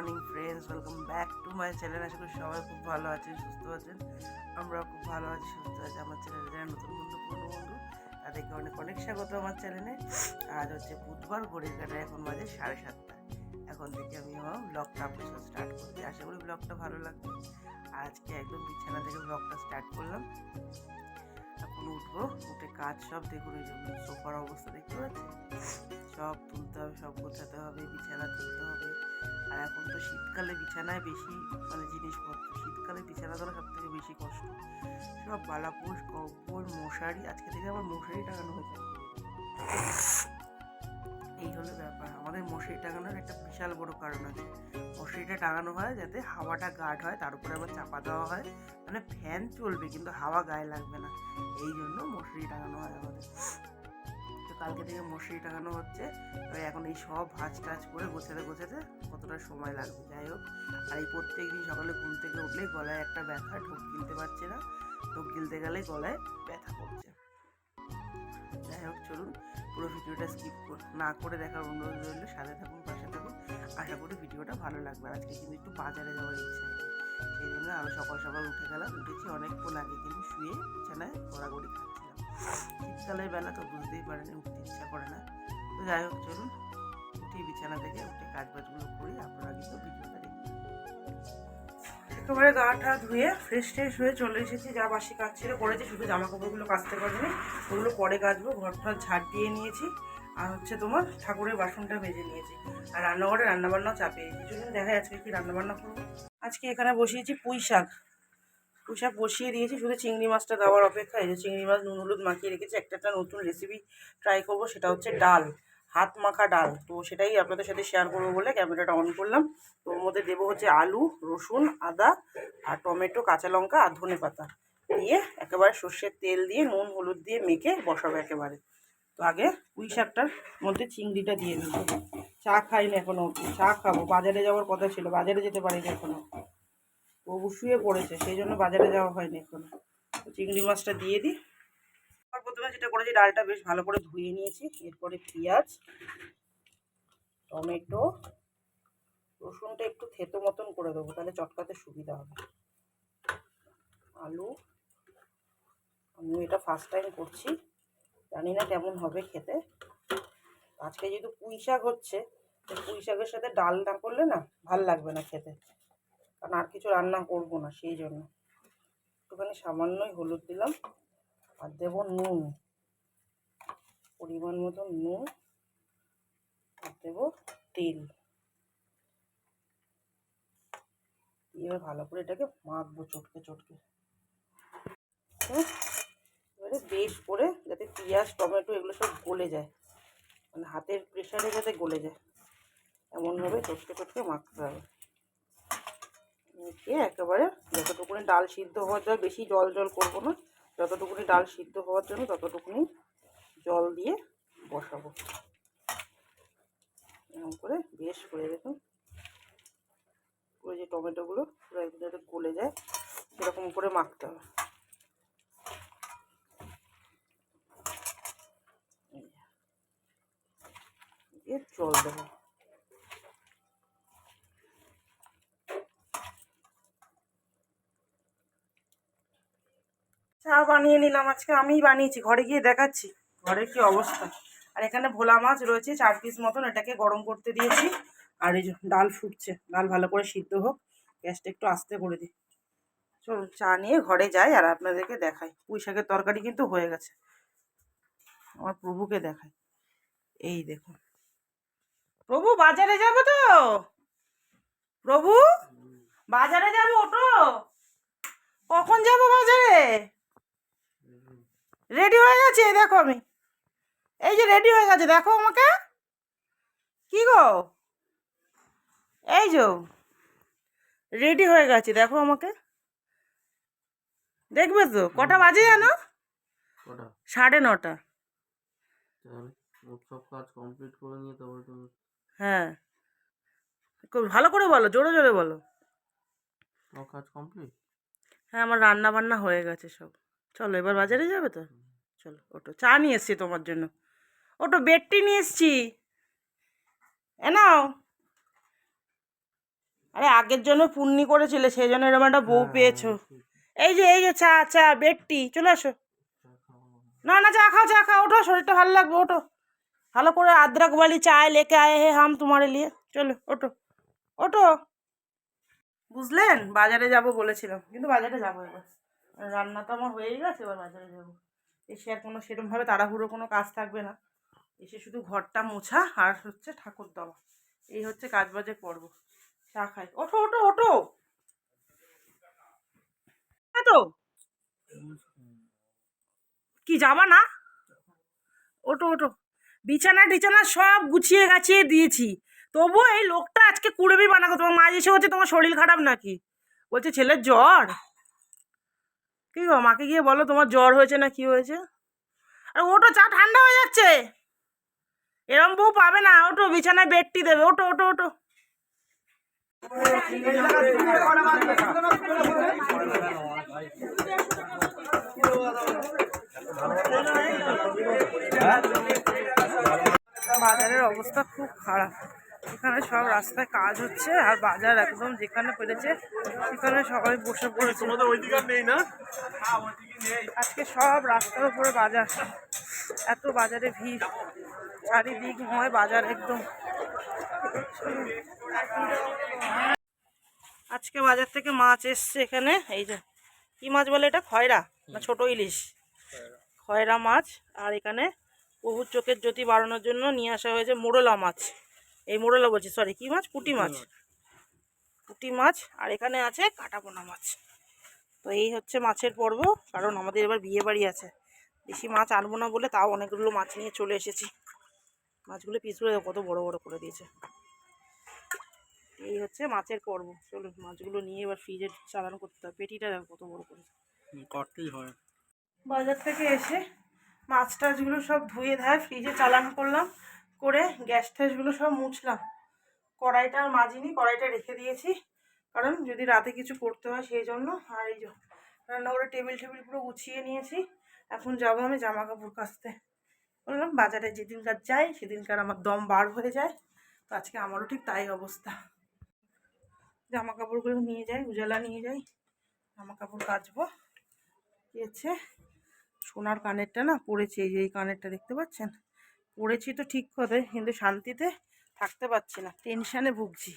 Morning friends welcome back to my channel আশা করি সবাই খুব ভালো আছেন, সুস্থ আছেন। আমরাও খুব ভালো আছি, সুস্থ আছি। আমার চ্যানেলে যারা নতুন বন্ধু, পুরনো বন্ধু, তাদেরকে অনেক অনেক স্বাগত আমার চ্যানেলে আজ হচ্ছে বুধবার ঘড়ির কাটা এখন বাজে সাড়ে সাতটা। এখন থেকে আমি আমার ব্লগটা আপনার স্টার্ট করছি। আশা করি ব্লগটা ভালো লাগবে। আজকে একদম বিছানা থেকে ব্লগটা স্টার্ট করলাম। এখন উঠবো, উঠে কাজ সব দেখুন সোফার অবস্থা দেখতে পাচ্ছি সব তুলতে হবে, সব গোছাতে হবে, বিছানা তুলতে হবে। আর এখন তো শীতকালে বিছানায় বেশি মানে জিনিসপত্র, শীতকালে বিছানা সব থেকে বেশি কষ্ট। সব বালাপোষ কম্বল, মশারি, আজকে থেকে আমার মশারি টাঙানো হয়েছে এই হলো ব্যাপার। আমাদের মশারি টাঙানোর একটা বিশাল বড় কারণ আছে। মশারিটা টাঙানো হয় যাতে হাওয়াটা গাঢ় হয়, তার উপরে আবার চাপা দেওয়া হয়। মানে ফ্যান চলবে, কিন্তু হাওয়া গায়ে লাগবে না। এই জন্য মশারি টাঙানো হয় আমাদের। কালকে থেকে মশারি টাঙানো হচ্ছে। এবার এখন এই সব ভাজ টাজ করে গোছাতে গোছাতে কতটা সময় লাগবে? যাই হোক, আর এই প্রত্যেক দিন সকালে ঘুম থেকে উঠলে গলায় একটা ব্যথা, ঢোক গিলতে পারছে না। ঢোক গিলতে গেলে গলায় ব্যথা করছে। যাই হোক, চলুন পুরো ভিডিওটা স্কিপ না করে দেখার অনুরোধ রইল। সাথে থাকুন, পাশে থাকুন। আশা করি ভিডিওটা ভালো লাগবে। আজকে কিন্তু একটু বাজারে যাওয়ার ইচ্ছা আছে। সেই জন্য আমি সকাল সকাল উঠে গেলাম, উঠেছি অনেকক্ষণ আগে কিন্তু শুয়ে বিছানায় গড়াগড়ি খাচ্ছিলাম শীতকালের বেলা তো বুঝতেই পারেন, উঠতে ইচ্ছা করে না। তো যাই হোক, চলুন, উঠি বিছানা থেকে, উঠে কাজ বাজগুলো করি, আপনারা কিন্তু ভিডিওটা দেখুন। একেবারে গা টা ধুয়ে ফ্রেশ ট্রেশ হয়ে চলে এসেছি, যা বাসি কাজ ছিল, করেছি, শুধু জামা কাপড়গুলো কাচতে পারিনি, ওগুলো পরে কাচবো ঘরটা ঝাড় দিয়ে নিয়েছি, আর হচ্ছে তোমার ঠাকুরের বাসনটা ভেজে নিয়েছি, আর রান্নাঘরে রান্নাবান্নাও চাপিয়ে দিয়েছি। চলুন, দেখাই আজকে কি রান্নাবান্না করব। আজকে এখানে বসিয়েছি পুঁই শাক। শাক বসিয়ে দিয়েছি, শুধু চিংড়ি মাছটা দেওয়ার অপেক্ষা। এই যে চিংড়ি মাছ, নুন, হলুদ মাখিয়ে রেখেছি, একটা একটা নতুন রেসিপি ট্রাই করব, সেটা হচ্ছে ডাল, হাত মাখা ডাল। তো সেটাই আপনাদের সাথে শেয়ার করব বলে ক্যামেরাটা অন করলাম। তো ওর মধ্যে দেবো হচ্ছে আলু, রসুন, আদা আর টমেটো, কাঁচা লঙ্কা আর ধনে পাতা। দিয়ে একেবারে সর্ষের তেল দিয়ে, নুন, হলুদ দিয়ে মেখে বসাবো একেবারে। তো আগে পুঁই শাকটার মধ্যে চিংড়িটা দিয়ে দিই চা খাইনি এখনও চা খাব। বাজারে যাওয়ার কথা ছিল, বাজারে যেতে পারিনি এখনও। বউ শুয়ে পড়েছে, সেই জন্য বাজারে যাওয়া হয়নি এখন। চিংড়ি মাছটা দিয়ে দিই। আর প্রথমে যেটা করেছি, ডালটা বেশ ভালো করে ধুয়ে নিয়েছি, এরপরে পেঁয়াজ, টমেটো, রসুনটা একটু থেতো মতন করে দেবো, তাহলে চটকাতে সুবিধা হবে। আলু আমি এটা ফার্স্ট টাইম করছি, জানি না কেমন হবে খেতে। আজকে যেহেতু পুঁই শাক হচ্ছে পুঁই শাকের সাথে ডাল না করলে না, ভালো লাগবে না খেতে। কারণ আর কিছু রান্না করব না, সেই জন্য। একটুখানি সামান্যই হলুদ দিলাম, আর দেব নুন। পরিমাণ মতো নুন, আর দেব তেল। দিয়ে ভালো করে এটাকে মাখবো চটকে চটকে। এবারে বেশ করে যাতে পেঁয়াজ, টমেটো এগুলো সব গলে যায়। মানে হাতের প্রেশারে যাতে গলে যায়। এমনভাবে চটকে চটকে মাখতে হবে। মেখে একেবারে যতটুকুনি ডাল সিদ্ধ হওয়ার জন্য, বেশি জল জল করব না, যতটুকুনি ডাল সিদ্ধ হওয়ার জন্য ততটুকুনি জল দিয়ে বসাবো। এরকম করে বেশ করে দেখুন, পুরো যে টমেটোগুলো পুরো একদম যাতে গলে যায়, সেরকম করে মাখতে হবে। দিয়ে জল দেবো। চা বানিয়ে নিলাম আজকে। আমিই বানিয়েছি, ঘরে গিয়ে দেখাচ্ছি। ঘরের কি অবস্থা? আর এখানে ভোলা মাছ রয়েছে, চার পিস মতন, এটাকে গরম করতে দিয়েছি। আর এই ডাল ফুটছে, ডাল ভালো করে সিদ্ধ হোক, গ্যাসটা একটু আস্তে করে দিই। চলুন, চা নিয়ে ঘরে যাই আর আপনাদেরকে দেখাই। পুঁই শাকের তরকারি কিন্তু হয়ে গেছে। আমার প্রভুকে দেখাই। এই দেখুন। প্রভু, বাজারে যাব তো? প্রভু, বাজারে যাব ওটো কখন যাব বাজারে রেডি হয়ে গেছে? এই দেখো আমি। এই যে রেডি হয়ে গেছে দেখো আমাকে। কি গো? এই যো। রেডি হয়ে গেছে দেখো আমাকে। দেখবে তো? কটা বাজে জানো? সাড়ে নটা। সব কাজ কমপ্লিট করে নিয়ে তারপরে তুমি হ্যাঁ। খুব ভালো করে বলো জোরে জোরে বলো। কাজ কমপ্লিট হ্যাঁ আমার রান্না বান্না হয়ে গেছে সব। চলো এবার বাজারে যাবে তো? চলো ওটো চা নিয়ে এসছি তোমার জন্য। ওটো বেডটি নিয়ে এসছি। এ নাও। আরে আগের জন্য পুণ্যি করেছিলে সেই জন্য এরকম একটা বউ পেয়েছ। এই যে এই যে চা চা বেডটি চলে আসো। না না চা খাও চা খাও ওঠো শরীরটা ভালো লাগবে ওঠো। ভালো করে আদ্রাক বালি চায় লেকে আয়ে হে হাম তোমারে লিয়ে। চলো ওঠো। ওঠো। বুঝলেন? বাজারে যাব বলেছিলাম কিন্তু বাজারে যাব এবার। রান্না তো আমার হয়েই গেছে এবার বাজারে যাব। এসে আর কোনো সেরকমভাবে তাড়াহুড়ো কোনো কাজ থাকবে না। এসে শুধু ঘরটা মোছা আর হচ্ছে ঠাকুর দেওয়া। এই হচ্ছে কাজ বাজে পর্ব। চা খাই। ওঠো ওঠো ওঠো! হ্যাঁ তো? কি, যাবা না? ওটো ওটো বিছানা টিছানা সব গুছিয়ে গাছিয়ে দিয়েছি। তবুও এই লোকটা আজকে কুড়েবি বানাবো তোমার মা এসে হচ্ছে তোমার শরীর খারাপ নাকি? বলছে, ছেলের জ্বর? কি গো, মাকে গিয়ে বলো তোমার জ্বর হয়েছে না কি হয়েছে? আর ওটো চা ঠান্ডা হয়ে যাচ্ছে। এরম বউ পাবে না ওটো বিছানায় বেডটি দেবে ওটো ওটো ওটো বাজারের অবস্থা খুব খারাপ। এখানে সব রাস্তায় কাজ হচ্ছে আর বাজার একদম যেখানে পেরেছে সেখানে সবাই বসে পড়েছে। আজকে সব রাস্তার উপরে বাজার। এত বাজারে ভিড়। চারিদিক ময় বাজার একদম। আজকে বাজার থেকে মাছ এসছে এখানে এই যে কি মাছ বলে এটা? খয়রা না ছোট ইলিশ? খয়রা মাছ। আর এখানে বহু চোখের জ্যোতি বাড়ানোর জন্য নিয়ে আসা হয়েছে মোরলা মাছ। এই মোরলা বলছি সরি কি মাছ? পুঁটি মাছ। পুঁটি মাছ আর এখানে আছে কাটাপোনা মাছ। তো এই হচ্ছে মাছের পর্ব কারণ আমাদের এবার বিয়ে বাড়ি আছে। বেশি মাছ আনব না বলে তাও অনেকগুলো মাছ নিয়ে চলে এসেছি। মাছগুলো পিসগুলো কত বড় বড় করে দিয়েছে। এই হচ্ছে মাছের পর্ব। চলুন মাছগুলো নিয়ে এবার ফ্রিজে চালান করতে হবে। পেটিটা দেখো কত বড় করে। করতেই হয়। বাজার থেকে এসে মাছ টাছগুলো সব ধুয়ে ধায় ফ্রিজে চালান করলাম। করে গ্যাস ট্যাসগুলো সব মুছলাম। কড়াইটা আর মাজিনি, কড়াইটা রেখে দিয়েছি। কারণ যদি রাতে কিছু করতে হয় সেই জন্য। আর এই যে রান্না করে টেবিল টেবিল পুরো গুছিয়ে নিয়েছি। এখন যাব আমি জামা কাপড় কাচতে। বললাম, বাজারে যেদিনকার যাই, সেদিনকার আমার দম বার হয়ে যায়। তো আজকে আমারও ঠিক তাই অবস্থা। জামা কাপড়গুলো নিয়ে যাই, উজালা নিয়ে যাই। জামা কাপড় কাচবো কি সোনার কানেরটা না, পড়েছে এই যে, এই কানেরটা দেখতে পাচ্ছেন? পড়েছি তো ঠিক কথা কিন্তু শান্তিতে থাকতে পারছি না, টেনশানে ভুগছি।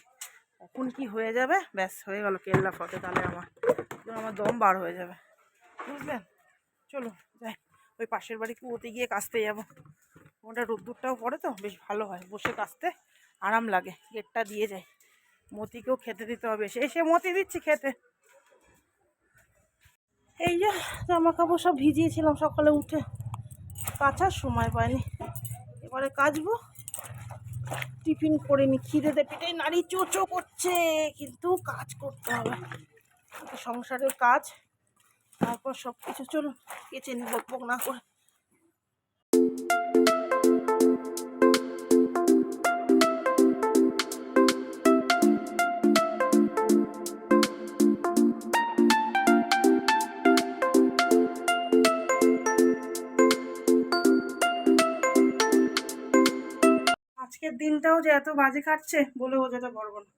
কখন কি হয়ে যাবে? ব্যাস, হয়ে গেল কেল্লা ফতে তাহলে আমার। আমার দম বার হয়ে যাবে। বুঝলেন? চলো, যাই। ওই পাশের বাড়ি কুয়োতে গিয়ে কাচতে যাব। ওটা রোদ্দুরটাও পড়ে তো, বেশ ভালো হয়। বসে কাচতে আরাম লাগে। গেটটা দিয়ে যায় মতিকেও খেতে দিতে হবে। সে এসে মতি দিচ্ছি খেতে। এই যে জামা কাপড় সব ভিজিয়েছিলাম সকালে উঠে। কাচার সময় পাইনি। এবারে কাচবো। টিফিন করে নি খিদেতে পেটে, নারী চোচো করছে, কিন্তু কাজ করতে হবে। সংসারের কাজ। তারপর সব কিছু চলুন, কেচে নিব না করে। আজকের দিনটাও যে এত বাজে কাটছে বলে বোঝাতে পারব না।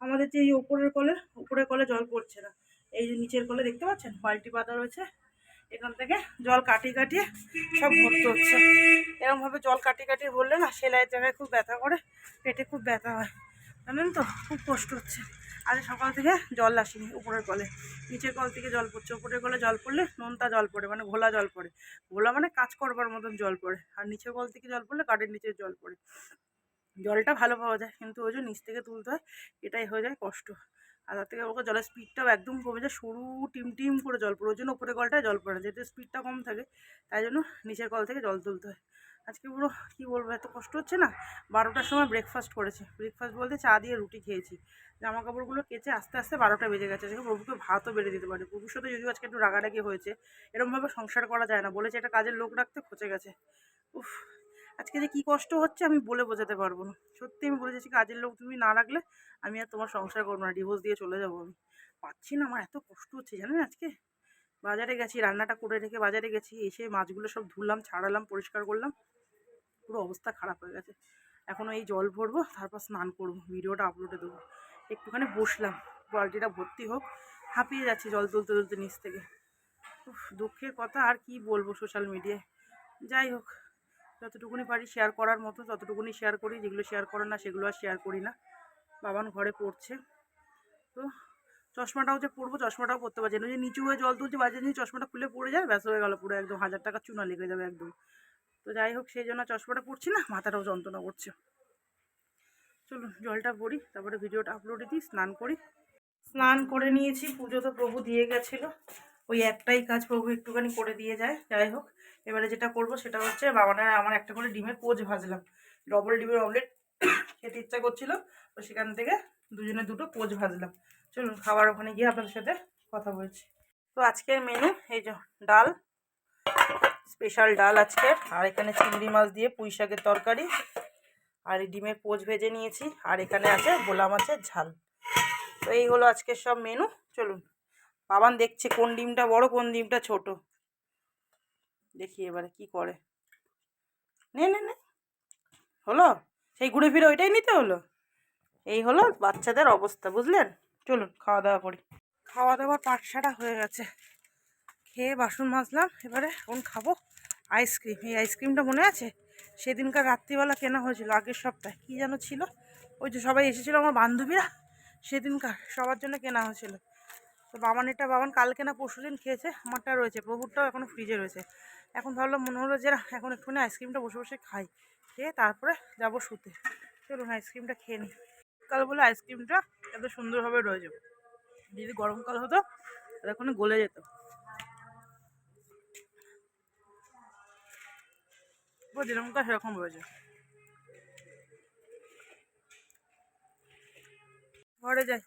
আমাদের যে এই ওপরের কলে, উপরের কলে জল পড়ছে না। এই যে নিচের কলে দেখতে পাচ্ছেন? বালতি পাতা রয়েছে। এখান থেকে জল কাটিয়ে কাটিয়ে সব ভরতে হচ্ছে। এরকমভাবে জল কাটিয়ে কাটিয়ে ভরলে না সেলাইয়ের জায়গায় খুব ব্যথা করে, পেটে খুব ব্যথা হয়। জানেন তো? খুব কষ্ট হচ্ছে। আজ সকাল থেকে জল আসেনি উপরের কলে। নিচের কল থেকে জল পড়ছে। উপরের কলে জল পড়লে নোনতা জল পড়ে মানে ঘোলা জল পড়ে। ঘোলা মানে কাজ করবার মতন জল পড়ে। আর নিচের কল থেকে জল পড়লে কাঠের নিচের জল পড়ে। জলটা ভালো পাওয়া যায়, কিন্তু ওই যে নিচ থেকে তুলতে হয়, এটাই হয়ে যায় কষ্ট। আর তার থেকে ওকে জলের স্পিডটাও একদম কমে যায় সরু টিম টিম করে জল পড়ে, ওই জন্য উপরে কলটায় জল পড়ে যেহেতু স্পিডটা কম থাকে, তাই জন্য নিচের কল থেকে জল তুলতে হয়। আজকে পুরো কী বলব, এত কষ্ট হচ্ছে না? বারোটার সময় ব্রেকফাস্ট করেছি ব্রেকফাস্ট বলতে চা দিয়ে রুটি খেয়েছি। জামা কাপড়গুলো কেচে আস্তে আস্তে বারোটা বেজে গেছে, আজকে প্রভুকে ভাতও বেড়ে দিতে পারে প্রভুর সাথে যদিও আজকে একটু রাগারাগি হয়েছে এরকমভাবে সংসার করা যায় না, বলেছে এটা কাজের লোক রাখতে খচে গেছে। উফ আজকে যে কী কষ্ট হচ্ছে আমি বলে বোঝাতে পারব না। সত্যি আমি বলে যাচ্ছি কাজের লোক তুমি না রাখলে আমি আর তোমার সংসার করব না ডিভোর্স দিয়ে চলে যাব আমি। পাচ্ছি না আমার এত কষ্ট হচ্ছে, জানেন আজকে? বাজারে গেছি, রান্নাটা করে রেখে বাজারে গেছি, এসে মাছগুলো সব ধুলাম, ছাড়ালাম, পরিষ্কার করলাম। পুরো অবস্থা খারাপ হয়ে গেছে। এখনও এই জল ভরবো, তারপর স্নান করব, ভিডিওটা আপলোডে দেবো। একটুখানি বসলাম, বালতিটা ভর্তি হোক, হাঁপিয়ে যাচ্ছে জল তুলতে তুলতে নিচ থেকে। দুঃখের কথা আর কি বলব সোশ্যাল মিডিয়ায় যাই হোক। যতটুকুনি পারি শেয়ার করার মতো ততটুকুনি শেয়ার করি, যেগুলো শেয়ার করার না, সেগুলো আর শেয়ার করি না। বাবান ঘরে পড়ছে। তো চশমাটাও যে পরবো, চশমাটাও পরতে পারছে না। যে নিচু হয়ে জল তুলছে, বাজে নিয়ে চশমাটা খুলে পড়ে যায়, ব্যাস হয়ে গেল পুরো একদম। হাজার টাকা চুনা লেগে যাবে একদম। তো যাই হোক, সেই জন্য চশমাটা পড়ছি না, মাথাটাও যন্ত্রণা করছে। চলুন, জলটা পড়ি তারপরে ভিডিওটা আপলোডে দিই, স্নান করি। স্নান করে নিয়েছি, পুজো তো প্রভু দিয়ে গেছিল। ওই একটাই কাজ প্রভু একটুখানি করে দিয়ে যায়, যাই হোক। এবারে যেটা করব সেটা হচ্ছে বাবানের আমার একটা করে ডিমের পোচ ভাজলাম। ডবল ডিমের অমলেট খেতে ইচ্ছা করছিল, তো সেখান থেকে দুজনে দুটো পোচ ভাজলাম। চলুন খাবার ওখানে গিয়ে আপনাদের সাথে কথা বলছি। তো আজকের মেনু এই যে ডাল স্পেশাল ডাল আজকের আর এখানে চিংড়ি মাছ দিয়ে পুঁই শাকের তরকারি। আর এই ডিমের পোচ ভেজে নিয়েছি। আর এখানে আছে ভোলা মাছের ঝাল। তো এই হলো আজকের সব মেনু চলুন, বাবান দেখছে কোন ডিমটা বড়, কোন ডিমটা ছোট। দেখি এবারে কি করে। নে নে নে। হলো? সেই ঘুরে ফিরে ওইটাই নিতে হলো? এই হলো বাচ্চাদের অবস্থা, বুঝলেন? চলুন, খাওয়া দাওয়া করি। খাওয়া দাওয়ার পাঠশাটা হয়ে গেছে। খেয়ে বাসন মাজলাম, এবারে এখন খাব আইসক্রিম। এই আইসক্রিমটা মনে আছে? সেদিনকার রাত্রিবেলা কেনা হয়েছিল, আগের সপ্তাহে। কী যেন ছিল? ওই যে সবাই এসেছিল, আমার বান্ধবীরা। সেদিনকার, সবার জন্য কেনা হয়েছিল। তো বাবানেরটা বাবান কালকে না পরশু দিন খেয়েছে, আমারটা রয়েছে, প্রভুরটাও এখনও ফ্রিজে রয়েছে। এখন ভাবলাম মনে হলো যে এখন একটুখানি আইসক্রিমটা বসে বসে খাই, খেয়ে তারপরে যাব শুতে। চলুন আইসক্রিমটা খেয়ে নিই। কাল বলে আইসক্রিমটা এত সুন্দরভাবে রয়েছে। যদি গরমকাল হতো এখন গলে যেত। পুরো যেরকমকার সেরকম রয়েছে। ঘরে যাই।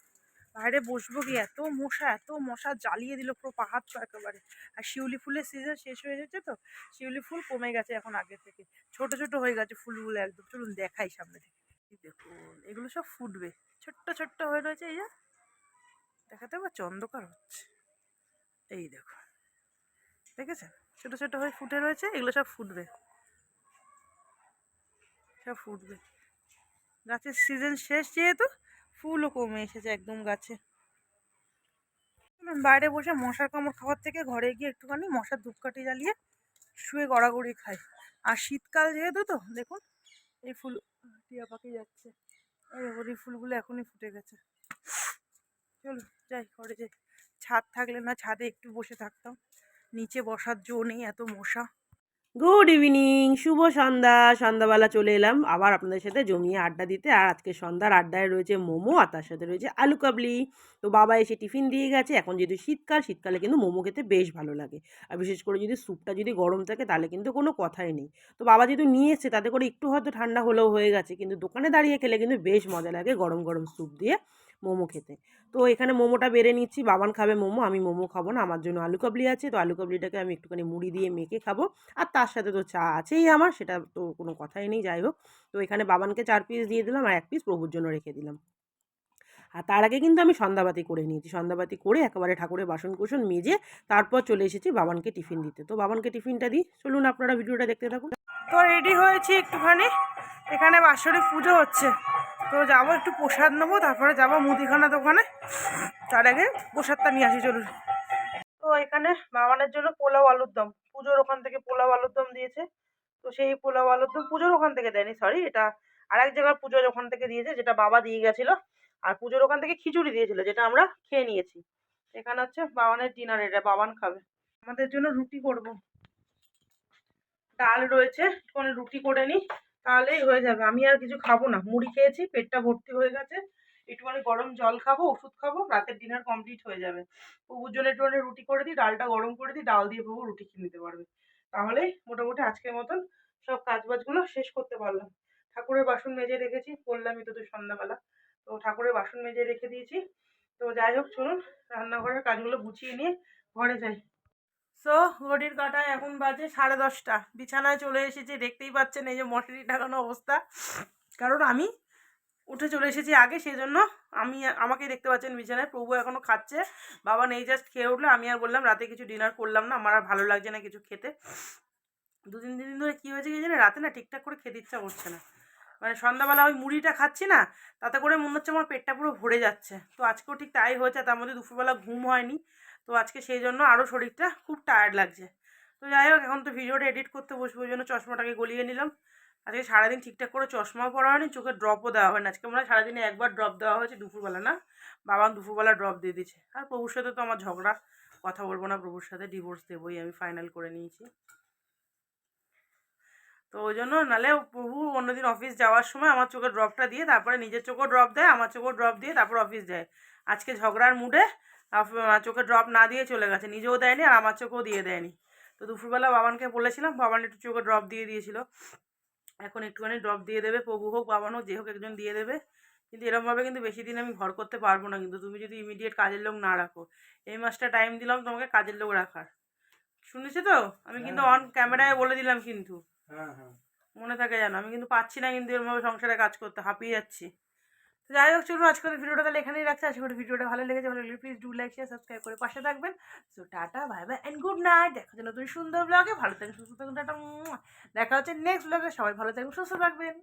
বাইরে বসবো কি? এত মশা এত মশা জ্বালিয়ে দিল পুরো পাহাড় তো একেবারে। আর শিউলি ফুলের সিজন শেষ হয়ে গেছে তো, শিউলি ফুল কমে গেছে এখন আগে থেকে। ছোট ছোট হয়ে গেছে ফুলগুলো একদম। চলুন দেখাই সামনে থেকে। দেখুন, এগুলো সব ফুটবে। ছোট্ট ছোট্ট হয়ে রয়েছে এই যে। দেখাতে পারছি অন্ধকার হচ্ছে। এই দেখো দেখেছেন? ছোট ছোট হয়ে ফুটে রয়েছে, এগুলো সব ফুটবে। সব ফুটবে। গাছের সিজন শেষ যেহেতু ফুলও কমে এসেছে একদম গাছে। বাইরে বসে মশার কামড় খাওয়ার থেকে ঘরে গিয়ে একটুখানি মশার ধূপকাঠি জ্বালিয়ে শুয়ে গড়াগড়ি খাই। আর শীতকাল যেহেতু তো, দেখুন, এই ফুল টিয়া পাখি যাচ্ছে। এই ফুলগুলো এখনই ফুটে গেছে। চলুন, যাই, ঘরে যাই। ছাদ থাকলে না ছাদে একটু বসে থাকতাম। নিচে বসার জো নেই এত মশা। গুড ইভিনিং শুভ সন্ধ্যা। সন্ধ্যাবেলা চলে এলাম, আবার আপনাদের সাথে জমিয়ে আড্ডা দিতে। আর আজকে সন্ধ্যার আড্ডায় রয়েছে মোমো, আর তার সাথে রয়েছে আলু কাবলি। তো বাবা এসে টিফিন দিয়ে গেছে। এখন যেহেতু শীতকাল, শীতকালে কিন্তু মোমো খেতে বেশ ভালো লাগে। আর বিশেষ করে যদি স্যুপটা যদি গরম থাকে, তাহলে কিন্তু কোনো কথাই নেই। তো বাবা যেহেতু নিয়ে এসছে, তাতে করে একটু হয়তো ঠান্ডা হলেও হয়ে গেছে। কিন্তু দোকানে দাঁড়িয়ে খেলে কিন্তু বেশ মজা লাগে গরম গরম স্যুপ দিয়ে। মোমো খেতে। তো এখানে মোমোটা বেড়ে নিচ্ছি, বাবান খাবে মোমো, আমি মোমো খাব না, আমার জন্য আলু কাবলি আছে, তো আলু কাবলিটাকে আমি একটুখানি মুড়ি দিয়ে মেখে খাব। আর তার সাথে তো চা আছেই আমার, সেটা তো কোনো কথাই নেই, যাই হোক। তো এখানে বাবানকে চার পিস দিয়ে দিলাম আর এক পিস প্রভুর জন্য রেখে দিলাম। আর তার আগে কিন্তু আমি সন্ধ্যাবাতি করে নিয়েছি, সন্ধ্যাবাতি করে একেবারে ঠাকুরের বাসন কুসন মেজে তারপর চলে এসেছি বাবানকে টিফিন দিতে। তো বাবানকে টিফিনটা দিই, চলুন আপনারা ভিডিওটা দেখতে থাকুন। তো রেডি হয়েছি একটুখানি, এখানে বাসরে পুজো হচ্ছে। তো যাব, একটু প্রসাদ নেব, তারপরে যাব মুদিখানা দোকানে। তার আগে প্রসাদটা নিয়ে আসি, চলুন। তো এখানে বাবানের জন্য পোলাও আলুর দম। পুজোর ওখান থেকে পোলাও আলুর দম দিয়েছে। তো সেই পোলাও আলুর দম পুজোর ওখান থেকে দেয়নি সরি এটা আর এক জায়গার পুজোর ওখান থেকে দিয়েছে, যেটা বাবা দিয়ে গেছিল। আর পুজোর ওখান থেকে খিচুড়ি দিয়েছিল, যেটা আমরা খেয়ে নিয়েছি। এখানে হচ্ছে বাবানের ডিনার এটা বাবান খাবে। আমাদের জন্য রুটি করব। ডাল রয়েছে, কোনো রুটি করে নিই তাহলেই হয়ে যাবে। আমি আর কিছু খাব না। মুড়ি খেয়েছি, পেটটা ভর্তি হয়ে গেছে। একটুখানি গরম জল খাব, ওষুধ খাব, রাতের ডিনার কমপ্লিট হয়ে যাবে। প্রভুর জন্য একটুখানি রুটি করে দিই, ডালটা গরম করে দিই, ডাল দিয়ে প্রভু রুটি খেয়ে নিতে পারবে। তাহলেই মোটামুটি আজকের মতন সব কাজবাজগুলো শেষ করতে পারলাম। ঠাকুরের বাসন মেজে রেখেছি বললামই তো সন্ধ্যাবেলা। তো ঠাকুরের বাসন মেজে রেখে দিয়েছি। তো যাই হোক, চলুন রান্নাঘরের কাজগুলো গুছিয়ে নিয়ে ঘরে যাই। সো ঘড়ির কাটায় এখন বাজে সাড়ে দশটা। বিছানায় চলে এসেছি, দেখতেই পাচ্ছেন এই যে মশারি টাঙানো অবস্থা। কারণ আমি উঠে চলে এসেছি আগে সেই জন্য আমি, আমাকেই দেখতে পাচ্ছেন বিছানায়। প্রভু এখনও খাচ্ছে। বাবা নেই জাস্ট খেয়ে উঠল। আমি আর বললাম, রাতে কিছু ডিনার করলাম না। আমার আর ভালো লাগছে না কিছু খেতে। দু তিন দিন ধরে কী হয়েছে কি জানে? রাতে না ঠিকঠাক করে খেতে ইচ্ছা করছে না। মানে সন্ধ্যাবেলা ওই মুড়িটা খাচ্ছি না, তাতে করে মনে হচ্ছে আমার পেটটা পুরো ভরে যাচ্ছে। তো আজকেও ঠিক তাই হয়েছে, তার মধ্যে দুপুরবেলা ঘুম হয়নি। তো আজকে সেই জন্য আরও শরীরটা খুব টায়ার্ড লাগছে। তো যাই হোক, এখন তো ভিডিওটা এডিট করতে বসবো ওই জন্য চশমাটাকে গলিয়ে নিলাম। আজকে সারাদিন ঠিকঠাক করে চশমাও পরা হয়নি, চোখে ড্রপও দেওয়া হয়নি। আজকে মনে হয় সারাদিনে একবার ড্রপ দেওয়া হয়েছে দুপুরবেলা, না? বাবা দুপুরবেলা ড্রপ দিয়ে দিচ্ছে আর প্রভুর সাথে তো আমার ঝগড়া, কথা বলব না প্রভুর সাথে ডিভোর্স দেবোই, আমি ফাইনাল করে নিয়েছি। তো ওই জন্য নালে প্রভু অন্যদিন অফিস যাওয়ার সময় আমার চোখে ড্রপটা দিয়ে, তারপরে নিজের চোখেও ড্রপ দেয়, আমার চোখেও ড্রপ দিয়ে, তারপর অফিস যায়। আজকে ঝগড়ার মুডে চোখে ড্রপ না দিয়ে চলে গেছে। নিজেও দেয়নি আর আমার চোখেও দিয়ে দেয়নি। তো দুপুরবেলা বাবানকে বলেছিলাম বাবান একটু চোখে ড্রপ দিয়ে দিয়েছিল। এখন একটুখানি ড্রপ দিয়ে দেবে প্রভু হোক বাবান হোক যে হোক একজন দিয়ে দেবে। কিন্তু এরমভাবে কিন্তু বেশি দিন আমি ঘর করতে পারব না কিন্তু। তুমি যদি ইমিডিয়েট কাজের লোক না রাখো এই মাসটা টাইম দিলাম তোমাকে কাজের লোক রাখার। শুনেছো তো? আমি কিন্তু অন ক্যামেরায় বলে দিলাম কিন্তু। হ্যাঁ হ্যাঁ। মনে থাকে জানো আমি কিন্তু পাচ্ছি না কিন্তু এরমভাবে সংসারে কাজ করতে হাঁপিয়ে যাচ্ছি। তো যাই হোক, চলুন আজকের ভিডিওটা তাহলে এখানেই রাখছি। আজকের করি ভিডিওটা ভালো লেগেছে, ভালো লাগলে please do like share subscribe করে পাশে থাকবেন। So tata bye bye and good night দেখা হচ্ছে নতুন সুন্দর ব্লগে ভালো থাকবেন, সুস্থ থাকুন টাটা দেখা হচ্ছে নেক্সট ব্লগে সবাই ভালো থাকবেন, সুস্থ থাকবেন।